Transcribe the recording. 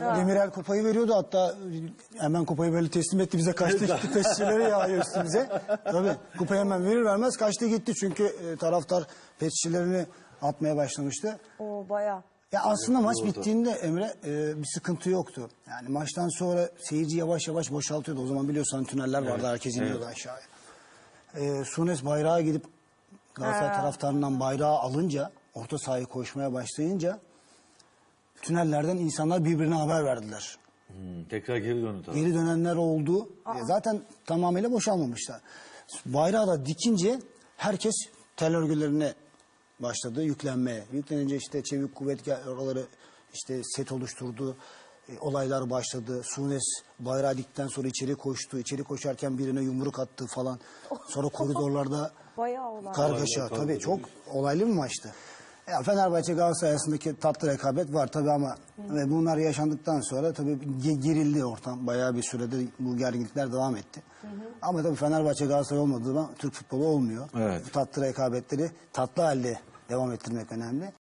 Demirel kupayı veriyordu hatta hemen kupayı böyle teslim etti bize kaçtı gitti pesçilere yağıyor üstümüze. Tabii kupayı hemen verir vermez kaçtı gitti çünkü e, taraftar pesçilerini atmaya başlamıştı. O bayağı. Ya aslında maç bittiğinde Emre e, bir sıkıntı yoktu. Yani maçtan sonra seyirci yavaş yavaş boşaltıyordu. O zaman biliyorsun hani tüneller vardı herkes iniyordu aşağıya. E, Sunes bayrağa gidip Galatasaray taraftarından bayrağı alınca orta sahayı koşmaya başlayınca tünellerden insanlar birbirine haber verdiler. Hmm, tekrar geri döndü tabii. Geri dönenler oldu. E, zaten tamamıyla boşalmamışlar. Bayrağı da dikince herkes tel örgülerine başladı yüklenmeye. Yüklenince işte çevik kuvvet oraları işte set oluşturdu. E, olaylar başladı. Sunes bayrağı dikten sonra içeri koştu. İçeri koşarken birine yumruk attı falan. Sonra koridorlarda Bayağı olay. kargaşa. Olaylar, Tabii çok olaylı bir maçtı. Ya Fenerbahçe Galatasaray arasındaki tatlı rekabet var tabii ama ve bunlar yaşandıktan sonra tabii ge- gerildi ortam. Bayağı bir sürede bu gerginlikler devam etti. Ama tabii Fenerbahçe Galatasaray olmadığı zaman Türk futbolu olmuyor. Evet. Bu tatlı rekabetleri tatlı halde devam ettirmek önemli.